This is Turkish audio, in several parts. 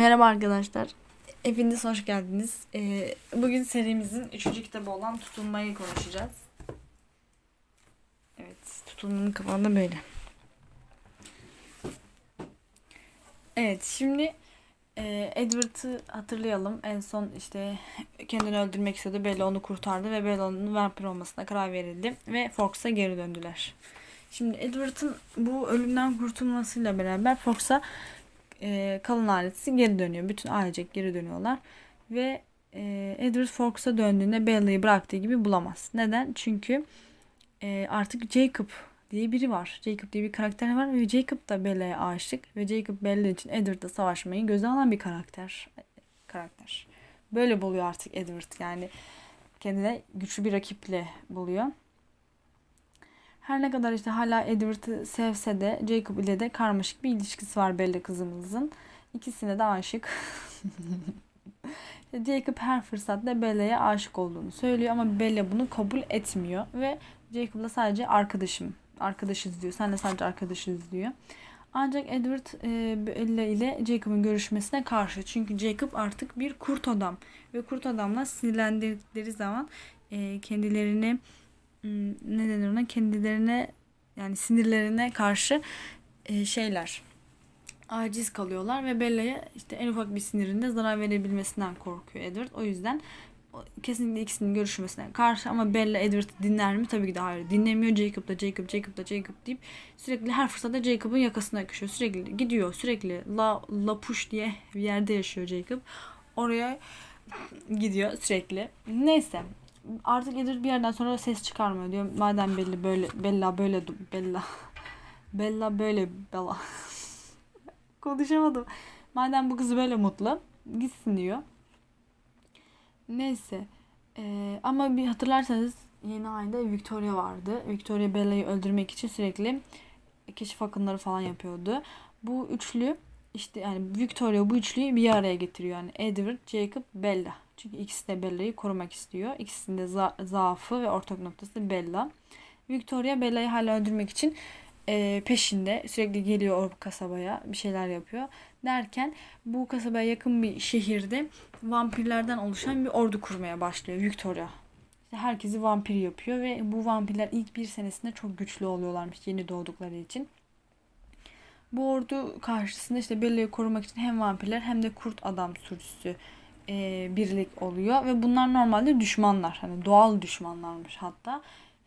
Merhaba arkadaşlar. Hepiniz hoş geldiniz. Ee, bugün serimizin üçüncü kitabı olan Tutulmayı konuşacağız. Evet, Tutulmanın kapanında böyle. Evet, şimdi e, Edward'ı hatırlayalım. En son işte kendini öldürmek istedi. Bella onu kurtardı ve Bella'nın vampir olmasına karar verildi. Ve Fox'a geri döndüler. Şimdi Edward'ın bu ölümden kurtulmasıyla beraber Fox'a e, kalan ailesi geri dönüyor. Bütün ailecek geri dönüyorlar. Ve e, Edward Fox'a döndüğünde Bella'yı bıraktığı gibi bulamaz. Neden? Çünkü e, artık Jacob diye biri var. Jacob diye bir karakter var ve Jacob da Bella'ya aşık ve Jacob Bella için Edward'la savaşmayı göze alan bir karakter. Karakter. Böyle buluyor artık Edward yani kendine güçlü bir rakiple buluyor. Her ne kadar işte hala Edward'ı sevse de Jacob ile de karmaşık bir ilişkisi var Bella kızımızın. İkisine de aşık. Jacob her fırsatta Bella'ya aşık olduğunu söylüyor ama Bella bunu kabul etmiyor ve Jacob'la sadece arkadaşım, arkadaşız diyor. Sen de sadece arkadaşız diyor. Ancak Edward e, Bella ile Jacob'un görüşmesine karşı. Çünkü Jacob artık bir kurt adam. Ve kurt adamla sinirlendikleri zaman e, kendilerini ne denir ona kendilerine yani sinirlerine karşı e, şeyler aciz kalıyorlar ve Bella'ya işte en ufak bir sinirinde zarar verebilmesinden korkuyor Edward. O yüzden kesinlikle ikisinin görüşmesine karşı ama Bella Edward'ı dinler mi? Tabii ki de hayır. Dinlemiyor. Jacob da Jacob, Jacob da Jacob deyip sürekli her fırsatta Jacob'un yakasına yakışıyor. Sürekli gidiyor. Sürekli La, La Push diye bir yerde yaşıyor Jacob. Oraya gidiyor sürekli. Neyse artık Edward bir yerden sonra ses çıkarmıyor diyor. Madem belli böyle Bella böyle Bella Bella böyle Bella konuşamadım. Madem bu kız böyle mutlu gitsin diyor. Neyse. Ee, ama bir hatırlarsanız yeni ayda Victoria vardı. Victoria Bella'yı öldürmek için sürekli keşif akınları falan yapıyordu. Bu üçlü işte yani Victoria bu üçlüyü bir araya getiriyor. Yani Edward, Jacob, Bella. Çünkü ikisi de Bella'yı korumak istiyor. İkisinin de za- zaafı ve ortak noktası Bella. Victoria Bella'yı hala öldürmek için e, peşinde. Sürekli geliyor o kasabaya bir şeyler yapıyor. Derken bu kasabaya yakın bir şehirde vampirlerden oluşan bir ordu kurmaya başlıyor Victoria. İşte herkesi vampir yapıyor ve bu vampirler ilk bir senesinde çok güçlü oluyorlarmış yeni doğdukları için. Bu ordu karşısında işte Bella'yı korumak için hem vampirler hem de kurt adam sürüsü e, birlik oluyor ve bunlar normalde düşmanlar. Hani doğal düşmanlarmış hatta.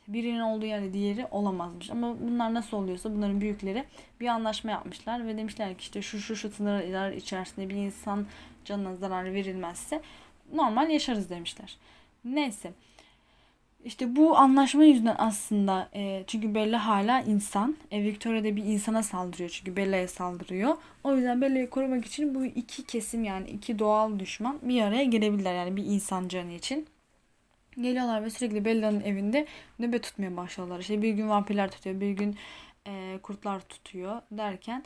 Birinin olduğu yerde diğeri olamazmış. Ama bunlar nasıl oluyorsa bunların büyükleri bir anlaşma yapmışlar ve demişler ki işte şu şu şu sınırlar içerisinde bir insan canına zarar verilmezse normal yaşarız demişler. Neyse. İşte bu anlaşma yüzünden aslında e, çünkü Bella hala insan. E, Victoria da bir insana saldırıyor çünkü Bella'ya saldırıyor. O yüzden Bella'yı korumak için bu iki kesim yani iki doğal düşman bir araya gelebilirler yani bir insan canı için. Geliyorlar ve sürekli Bella'nın evinde nöbet tutmaya başlıyorlar. İşte bir gün vampirler tutuyor, bir gün e, kurtlar tutuyor derken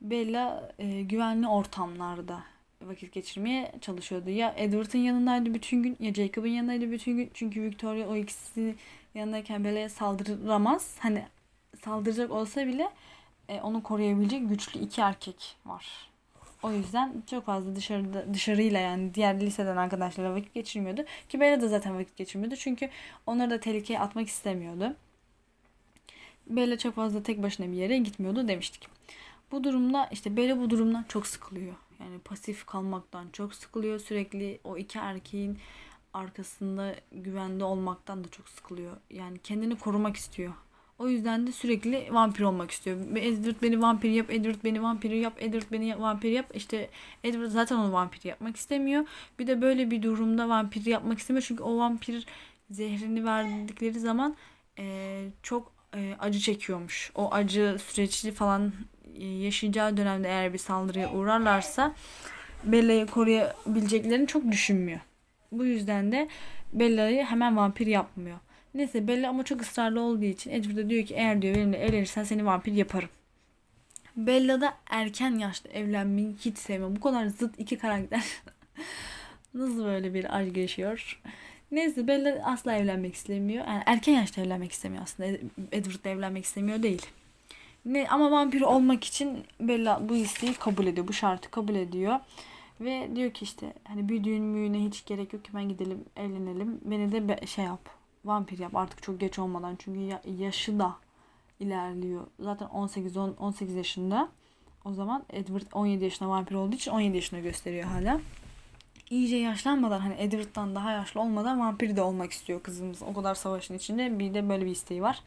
Bella e, güvenli ortamlarda vakit geçirmeye çalışıyordu. Ya Edward'ın yanındaydı bütün gün ya Jacob'ın yanındaydı bütün gün. Çünkü Victoria o ikisi yanındayken Bella'ya saldıramaz. Hani saldıracak olsa bile e, onu koruyabilecek güçlü iki erkek var. O yüzden çok fazla dışarıda dışarıyla yani diğer liseden arkadaşlarla vakit geçirmiyordu. Ki Bella da zaten vakit geçirmiyordu. Çünkü onları da tehlikeye atmak istemiyordu. Bella çok fazla tek başına bir yere gitmiyordu demiştik. Bu durumda işte Bella bu durumdan çok sıkılıyor. Yani pasif kalmaktan çok sıkılıyor. Sürekli o iki erkeğin arkasında güvende olmaktan da çok sıkılıyor. Yani kendini korumak istiyor. O yüzden de sürekli vampir olmak istiyor. Edward beni vampir yap, Edward beni vampir yap, Edward beni vampir yap. İşte Edward zaten onu vampir yapmak istemiyor. Bir de böyle bir durumda vampir yapmak istemiyor. Çünkü o vampir zehrini verdikleri zaman e, çok e, acı çekiyormuş. O acı süreci falan yaşayacağı dönemde eğer bir saldırıya uğrarlarsa Bella'yı koruyabileceklerini çok düşünmüyor. Bu yüzden de Bella'yı hemen vampir yapmıyor. Neyse Bella ama çok ısrarlı olduğu için Edward da diyor ki eğer diyor benimle evlenirsen seni vampir yaparım. Bella da erken yaşta evlenmeyi hiç sevmiyor. Bu kadar zıt iki karakter. Nasıl böyle bir aşk yaşıyor? Neyse Bella asla evlenmek istemiyor. Yani erken yaşta evlenmek istemiyor aslında. Edward da evlenmek istemiyor değil. Ne, ama vampir olmak için Bella bu isteği kabul ediyor. Bu şartı kabul ediyor. Ve diyor ki işte hani bir düğün hiç gerek yok ben gidelim evlenelim. Beni de be- şey yap vampir yap artık çok geç olmadan. Çünkü ya- yaşı da ilerliyor. Zaten 18 10 18 yaşında. O zaman Edward 17 yaşında vampir olduğu için 17 yaşında gösteriyor hala. İyice yaşlanmadan hani Edward'dan daha yaşlı olmadan vampir de olmak istiyor kızımız. O kadar savaşın içinde bir de böyle bir isteği var.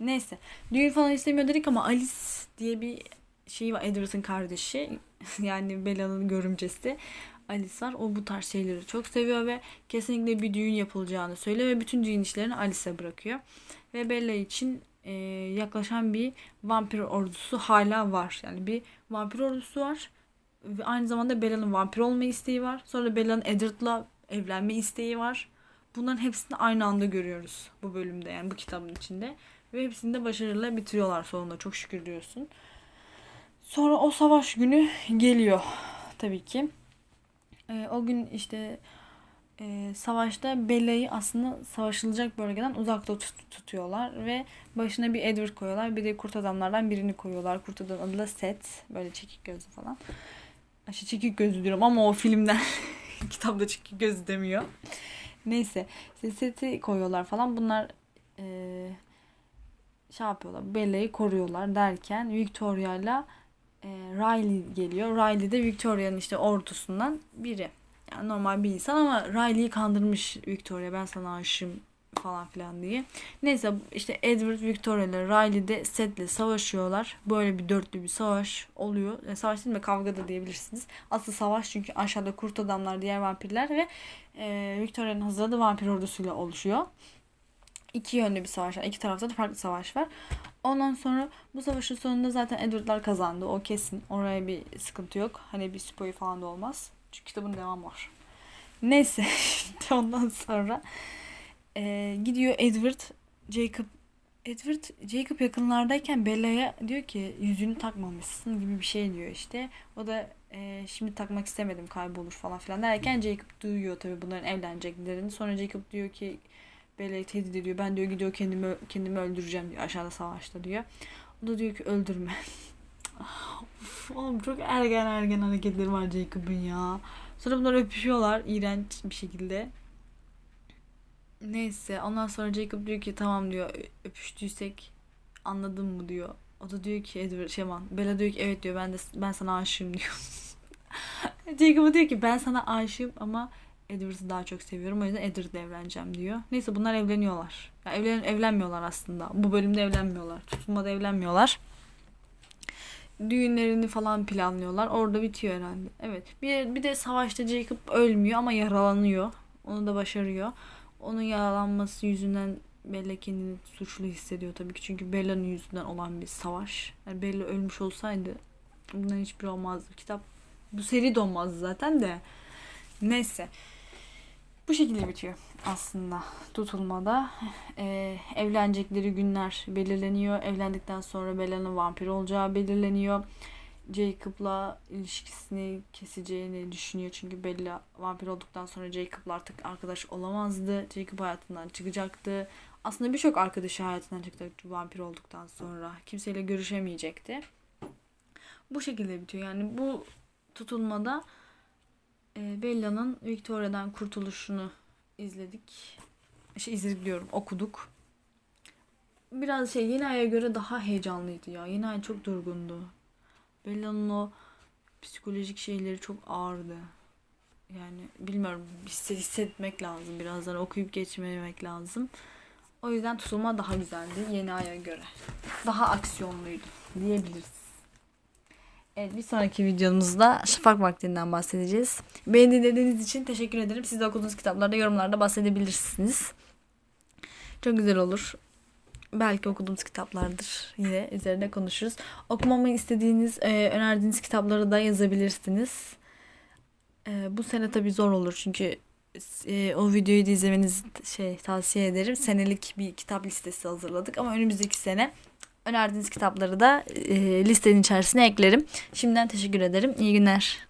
Neyse. Düğün falan istemiyor dedik ama Alice diye bir şey var. Edward'ın kardeşi. yani Bella'nın görümcesi. Alice var. O bu tarz şeyleri çok seviyor ve kesinlikle bir düğün yapılacağını söylüyor ve bütün düğün işlerini Alice'e bırakıyor. Ve Bella için e, yaklaşan bir vampir ordusu hala var. Yani bir vampir ordusu var. Ve aynı zamanda Bella'nın vampir olma isteği var. Sonra Bella'nın Edward'la evlenme isteği var. Bunların hepsini aynı anda görüyoruz bu bölümde yani bu kitabın içinde. Ve hepsini de başarıyla bitiriyorlar sonunda çok şükür diyorsun. Sonra o savaş günü geliyor tabii ki. Ee, o gün işte e, savaşta Bella'yı aslında savaşılacak bölgeden uzakta tut- tutuyorlar ve başına bir Edward koyuyorlar. Bir de kurt adamlardan birini koyuyorlar. Kurt adam adı da Seth. Böyle çekik gözlü falan. Aşı çekik gözlü diyorum ama o filmden kitapta çekik gözlü demiyor. Neyse. işte Seth'i koyuyorlar falan. Bunlar e, şey yapıyorlar. Bella'yı koruyorlar derken Victoria'yla e, Riley geliyor. Riley de Victoria'nın işte ordusundan biri. Yani normal bir insan ama Riley'i kandırmış Victoria. Ben sana aşığım falan filan diye. Neyse işte Edward, Victoria ile Riley de Seth'le savaşıyorlar. Böyle bir dörtlü bir savaş oluyor. E, savaş değil mi? Kavga da diyebilirsiniz. Asıl savaş çünkü aşağıda kurt adamlar, diğer vampirler ve e, Victoria'nın hazırladığı vampir ordusuyla oluşuyor. İki yönlü bir savaş var. İki tarafta da farklı savaş var. Ondan sonra bu savaşın sonunda zaten Edward'lar kazandı. O kesin. Oraya bir sıkıntı yok. Hani bir spoiler falan da olmaz. Çünkü kitabın devamı var. Neyse. ondan sonra e, gidiyor Edward, Jacob Edward, Jacob yakınlardayken Bella'ya diyor ki yüzünü takmamışsın gibi bir şey diyor işte. O da e, şimdi takmak istemedim kaybolur falan filan derken Jacob duyuyor tabii bunların evleneceklerini. Sonra Jacob diyor ki Bella'yı tehdit ediyor. Ben diyor gidiyor kendimi kendimi öldüreceğim diyor aşağıda savaşta diyor. O da diyor ki öldürme. Oğlum çok ergen ergen hareketleri var Jacob'ın ya. Sonra bunlar öpüşüyorlar iğrenç bir şekilde. Neyse ondan sonra Jacob diyor ki tamam diyor öpüştüysek anladın mı diyor. O da diyor ki Edward Şeman. Bella diyor ki evet diyor ben de ben sana aşığım diyor. Jacob diyor ki ben sana aşığım ama Edward'ı daha çok seviyorum. O yüzden Edward'la evleneceğim diyor. Neyse bunlar evleniyorlar. Ya evlen evlenmiyorlar aslında. Bu bölümde evlenmiyorlar. Tutulmada evlenmiyorlar. Düğünlerini falan planlıyorlar. Orada bitiyor herhalde. Evet. Bir, bir de savaşta Jacob ölmüyor ama yaralanıyor. Onu da başarıyor. Onun yaralanması yüzünden Bella kendini suçlu hissediyor tabii ki. Çünkü Bella'nın yüzünden olan bir savaş. Yani Bella ölmüş olsaydı bundan hiçbir olmazdı. Kitap bu seri de olmazdı zaten de. Neyse. Bu şekilde bitiyor aslında tutulmada. Ee, evlenecekleri günler belirleniyor. Evlendikten sonra Bella'nın vampir olacağı belirleniyor. Jacob'la ilişkisini keseceğini düşünüyor. Çünkü Bella vampir olduktan sonra Jacob'la artık arkadaş olamazdı. Jacob hayatından çıkacaktı. Aslında birçok arkadaşı hayatından çıkacaktı vampir olduktan sonra. Kimseyle görüşemeyecekti. Bu şekilde bitiyor. Yani bu tutulmada Bella'nın Victoria'dan kurtuluşunu izledik. Şey izledik diyorum okuduk. Biraz şey yeni aya göre daha heyecanlıydı ya. Yeni ay çok durgundu. Bella'nın o psikolojik şeyleri çok ağırdı. Yani bilmiyorum hisse- hissetmek lazım. Birazdan okuyup geçmemek lazım. O yüzden tutulma daha güzeldi yeni aya göre. Daha aksiyonluydu diyebiliriz. Evet bir sonraki videomuzda şafak vaktinden bahsedeceğiz. Beni dinlediğiniz için teşekkür ederim. Siz de okuduğunuz kitaplarda yorumlarda bahsedebilirsiniz. Çok güzel olur. Belki okuduğumuz kitaplardır. Yine üzerine konuşuruz. Okumamı istediğiniz, e, önerdiğiniz kitapları da yazabilirsiniz. E, bu sene tabii zor olur çünkü e, o videoyu da izlemenizi şey tavsiye ederim. Senelik bir kitap listesi hazırladık ama önümüzdeki sene önerdiğiniz kitapları da e, listenin içerisine eklerim. Şimdiden teşekkür ederim. İyi günler.